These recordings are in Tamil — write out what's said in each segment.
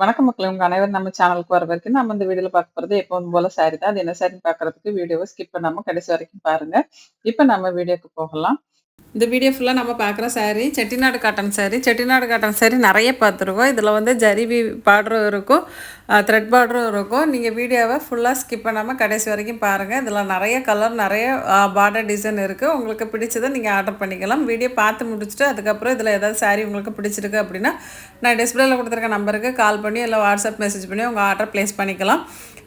வணக்கம் மக்கள் உங்க அனைவரும் நம்ம சேனலுக்கு வர வரைக்கும் நம்ம இந்த வீடியோல பார்க்க போறது எப்பவும் போல சாரி தான். அது என்ன சாரின்னு பாக்குறதுக்கு வீடியோவை ஸ்கிப் பண்ணாம கடைசி வரைக்கும் பாருங்க. இப்ப நம்ம வீடியோக்கு போகலாம். இந்த வீடியோ ஃபுல்லாக நம்ம பார்க்குற சாரீ செட்டிநாடு காட்டன் சாரீ செட்டிநாடு காட்டன் சாரீ நிறைய பார்த்துருக்கோம். இதில் வந்து ஜரிபி பார்டரும் இருக்கும். த்ரெட் பார்டரும் இருக்கும். நீங்கள் வீடியோவை ஃபுல்லாக ஸ்கிப் பண்ணாமல் கடைசி வரைக்கும் பாருங்கள் இதில் நிறைய கலர் நிறைய பார்டர் டிசைன் இருக்குது உங்களுக்கு பிடிச்சதை நீங்கள் ஆர்டர் பண்ணிக்கலாம். வீடியோ பார்த்து முடிச்சுட்டு அதுக்கப்புறம் இதில் ஏதாவது சாரீ உங்களுக்கு பிடிச்சிருக்கு அப்படின்னா நான் டிஸ்பிளேயில் கொடுத்துருக்க நம்பருக்கு கால் பண்ணி இல்லை வாட்ஸ்அப் மெசேஜ் பண்ணி உங்கள் ஆர்டர் ப்ளேஸ் பண்ணிக்கலாம்.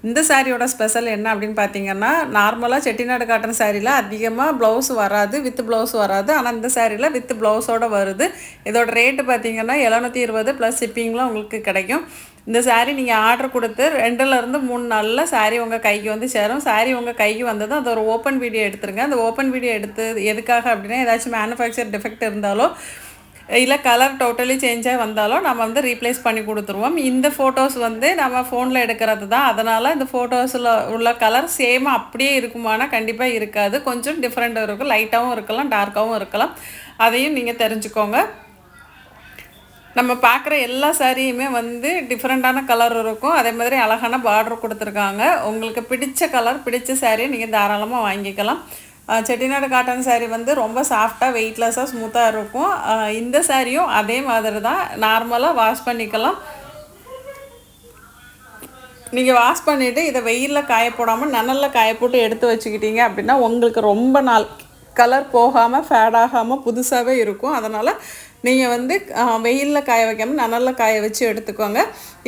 இந்த சாரியோட ஸ்பெஷல் என்ன அப்படின்னு பார்த்தீங்கன்னா நார்மலாக செட்டிநாடு காட்டன் சாரியில் அதிகமாக ப்ளவுஸ் வராது வித் ப்ளவுஸ் வராது. ஆனால் இந்த சாரியில் வித் ப்ளவுஸோடு வருது. இதோட ரேட்டு பார்த்தீங்கன்னா எழுநூற்றி இருபது ப்ளஸ் ஷிப்பிங்லாம் உங்களுக்கு கிடைக்கும். இந்த சாரீ நீங்கள் ஆர்டர் கொடுத்து ரெண்டுலேருந்து மூணு நாளில் சாரீ உங்கள் கைக்கு வந்து சேரும். சாரீ உங்கள் கைக்கு வந்ததும் அது ஒரு ஓப்பன் வீடியோ எடுத்துருங்க. அந்த ஓப்பன் வீடியோ எடுத்து எதுக்காக அப்படின்னா ஏதாச்சும் மேனுஃபேக்சர் டிஃபெக்ட் இருந்தாலோ இல்லை கலர் டோட்டலி சேஞ்சாக வந்தாலும் நம்ம வந்து ரீப்ளேஸ் பண்ணி கொடுத்துருவோம். இந்த ஃபோட்டோஸ் வந்து நம்ம ஃபோனில் எடுக்கிறது தான். அதனால் இந்த ஃபோட்டோஸில் உள்ள கலர் சேமாக அப்படியே இருக்குமானா கண்டிப்பாக இருக்காது. கொஞ்சம் டிஃப்ரெண்ட்டாக இருக்கும். லைட்டாகவும் இருக்கலாம். டார்க்காகவும் இருக்கலாம். அதையும் நீங்கள் தெரிஞ்சுக்கோங்க. நம்ம பார்க்குற எல்லா சாரியுமே வந்து டிஃப்ரெண்ட்டான கலர் இருக்கும். அதே மாதிரி அழகான பார்டர் கொடுத்துருக்காங்க. உங்களுக்கு பிடிச்ச கலர் பிடிச்ச சாரியை நீங்கள் தாராளமாக வாங்கிக்கலாம். செட்டிநாடு காட்டன் சாரீ வந்து ரொம்ப சாஃப்டாக வெயிட்லெஸ்ஸாக ஸ்மூத்தாக இருக்கும். இந்த சாரியும் அதே மாதிரி தான். நார்மலாக வாஷ் பண்ணிக்கலாம். நீங்கள் வாஷ் பண்ணிவிட்டு இதை வெயிலில் காய போடாமல் நனலில் காய போட்டு எடுத்து வச்சுக்கிட்டீங்க அப்படின்னா உங்களுக்கு ரொம்ப நாள் கலர் போகாமல் ஃபேட் ஆகாமல் புதுசாகவே இருக்கும். அதனால் நீங்கள் வந்து வெயிலில் காய வைக்காமல் நனலில் காய வச்சு எடுத்துக்கோங்க.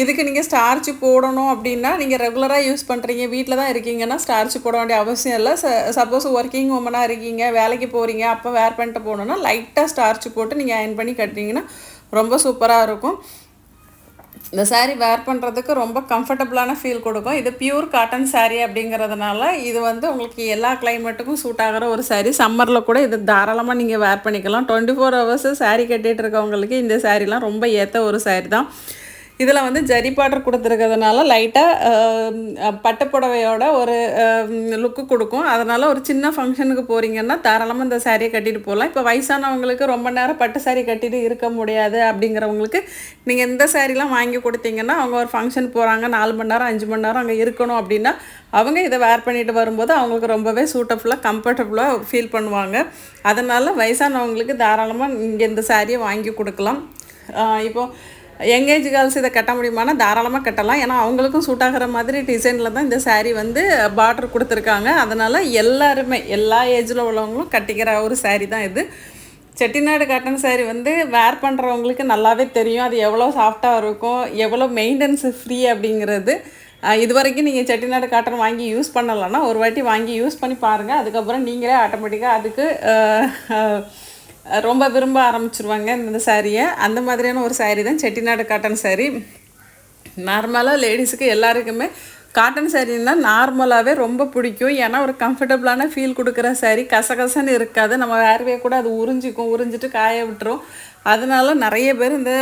இதுக்கு நீங்கள் ஸ்டார்ச்சு போடணும் அப்படின்னா நீங்கள் ரெகுலராக யூஸ் பண்ணுறீங்க வீட்டில் தான் இருக்கீங்கன்னா ஸ்டார்ச்சு போட வேண்டிய அவசியம் இல்லை. ச சப்போஸ் ஒர்க்கிங் உமனாக இருக்கீங்க வேலைக்கு போகிறீங்க அப்போ வேர் பண்ணிட்டு போகணுன்னா லைட்டாக ஸ்டார்ச்சு போட்டு நீங்கள் அயன் பண்ணி கட்டிங்கன்னா ரொம்ப சூப்பராக இருக்கும். இந்த சாரீ வேர் பண்ணுறதுக்கு ரொம்ப கம்ஃபர்டபுளான ஃபீல் கொடுக்கும். இது பியூர் காட்டன் சாரீ அப்படிங்கிறதுனால இது வந்து உங்களுக்கு எல்லா கிளைமேட்டுக்கும் சூட் ஆகிற ஒரு சாரீ சம்மரில் கூட இது தாராளமாக நீங்கள் வேர் பண்ணிக்கலாம். டுவெண்ட்டி ஃபோர் ஹவர்ஸு சாரீ கட்டிகிட்டு இருக்கவங்களுக்கு இந்த சாரீலாம் ரொம்ப ஏற்ற ஒரு சாரீ தான். இதில் வந்து ஜரி பாட்ரு கொடுத்துருக்கிறதுனால லைட்டாக பட்டுப்புடவையோட ஒரு லுக்கு கொடுக்கும். அதனால் ஒரு சின்ன ஃபங்க்ஷனுக்கு போகிறீங்கன்னா தாராளமாக இந்த சாரியை கட்டிட்டு போகலாம் இப்போ வயசானவங்களுக்கு ரொம்ப நேரம் பட்டு சாரி கட்டிட்டு இருக்க முடியாது அப்படிங்கிறவங்களுக்கு நீங்கள் இந்த சாரீலாம் வாங்கி கொடுத்தீங்கன்னா அவங்க ஒரு ஃபங்க்ஷன் போகிறாங்க நாலு மணி நேரம் அஞ்சு மணி நேரம் அங்கே இருக்கணும் அப்படின்னா அவங்க இதை வேர் பண்ணிட்டு வரும்போது அவங்களுக்கு ரொம்பவே சூட்டபுளாக கம்ஃபர்டபுளாக ஃபீல் பண்ணுவாங்க. அதனால் வயசானவங்களுக்கு தாராளமாக இங்கே இந்த சாரியை வாங்கி கொடுக்கலாம். இப்போது எங்கேஜ் கேர்ள்ஸ் இதை கட்ட முடியுமானா தாராளமாக கட்டலாம். ஏன்னா அவங்களுக்கும் சூட் ஆகிற மாதிரி டிசைனில் தான் இந்த சாரீ வந்து பார்டர் கொடுத்துருக்காங்க. அதனால் எல்லாருமே எல்லா ஏஜில் உள்ளவங்களும் கட்டிக்கிற ஒரு சாரீ தான் இது. செட்டிநாடு காட்டன் சாரீ வந்து வேர் பண்ணுறவங்களுக்கு நல்லாவே தெரியும். அது எவ்வளோ சாஃப்டாக இருக்கும் எவ்வளோ மெயின்டெனன்ஸ் ஃப்ரீ அப்படிங்கிறது. இது வரைக்கும் நீங்கள் செட்டிநாடு காட்டன் வாங்கி யூஸ் பண்ணலைன்னா ஒரு வாட்டி வாங்கி யூஸ் பண்ணி பாருங்கள் அதுக்கப்புறம் நீங்களே ஆட்டோமேட்டிக்காக அதுக்கு ரொம்ப விரும்ப ஆரம்பிச்சிருவாங்க இந்த சாரியை. அந்த மாதிரியான ஒரு சாரீ தான் செட்டிநாடு காட்டன் சாரீ நார்மலாக லேடிஸுக்கு எல்லாருக்குமே காட்டன் சாரீன்னா நார்மலாகவே ரொம்ப பிடிக்கும். ஏன்னா ஒரு கம்ஃபர்டபுளான ஃபீல் கொடுக்குற சாரீ கசகசன்னு இருக்காது. நம்ம வேறவே கூட அது உறிஞ்சிக்கும். உறிஞ்சிட்டு காய விட்டுரும். அதனால நிறைய பேர் இந்த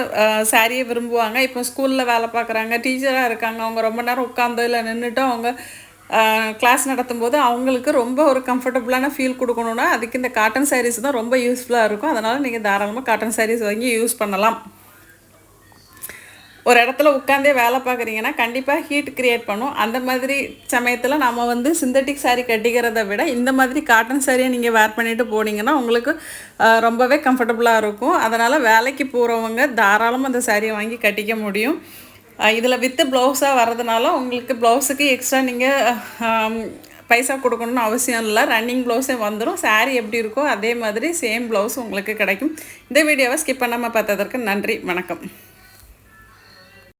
சாரியை விரும்புவாங்க. இப்போ ஸ்கூலில் வேலை பார்க்குறாங்க. டீச்சராக இருக்காங்க. அவங்க ரொம்ப நேரம் உட்காந்தோ இல்லை நின்றுட்டு அவங்க கிளாஸ் நடத்தும்போது அவங்களுக்கு ரொம்ப ஒரு கம்ஃபர்டபுளான ஃபீல் கொடுக்கணுன்னா அதுக்கு இந்த காட்டன் சாரீஸ் தான் ரொம்ப யூஸ்ஃபுல்லாக இருக்கும். அதனால் நீங்கள் தாராளமாக காட்டன் சாரீஸ் வாங்கி யூஸ் பண்ணலாம். ஒரு இடத்துல உட்காந்தே வேலை பார்க்குறீங்கன்னா கண்டிப்பாக ஹீட் க்ரியேட் பண்ணும். அந்த மாதிரி சமயத்தில் நம்ம வந்து சிந்தட்டிக் சாரீ கட்டிக்கிறத விட இந்த மாதிரி காட்டன் சாரியை நீங்கள் வேர் பண்ணிவிட்டு போனீங்கன்னா உங்களுக்கு ரொம்பவே கம்ஃபர்டபுளாக இருக்கும். அதனால் வேலைக்கு போகிறவங்க தாராளமாக அந்த சாரியை வாங்கி கட்டிக்க முடியும். இதில் வித்து ப்ளவுஸாக வரதுனால உங்களுக்கு ப்ளவுஸுக்கு எக்ஸ்ட்ரா நீங்கள் பைசா கொடுக்கணும்னு அவசியம் இல்லை. ரன்னிங் ப்ளவுஸே வந்துடும் சாரீ எப்படி இருக்கோ அதே மாதிரி சேம் ப்ளவுஸ் உங்களுக்கு கிடைக்கும். இந்த வீடியோவை ஸ்கிப் பண்ணாமல் பார்த்ததற்கு நன்றி. வணக்கம்.